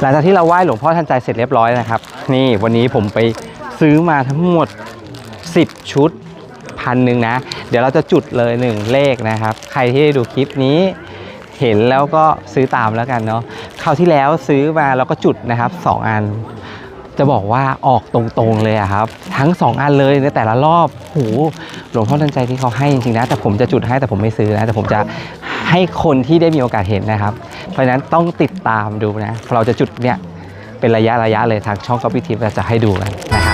หลังจากที่เราไหว้หลวงพ่อทันใจเสร็จเรียบร้อยนะครับ นี่วันนี้ผมไปซื้อมาทั้งหมด 10 ชุดพันหนึ่งนะ เดี๋ยวเราจะจุดเลยหนึ่งเลขนะครับ ใครที่ได้ดูคลิปนี้เห็นแล้วก็ซื้อตามแล้วกันเนาะคราวที่แล้วซื้อมาแล้วก็จุดนะครับ 2 อัน จะบอกว่าออกตรงๆเลยครับ ทั้ง 2 อันเลยในแต่ละรอบโหหลวงพ่อทันใจที่เขาให้จริงๆนะ แต่ผมจะจุดให้แต่ผมไม่ซื้อนะแต่ผมจะให้คนที่ได้มีโอกาสเห็นนะครับ เพราะฉะนั้นต้องติดตามดูนะเราจะจุดเนี่ยเป็นระยะระยะๆเลยทางช่องก๊อปปี้ทิปจะให้ดูกันนะครับ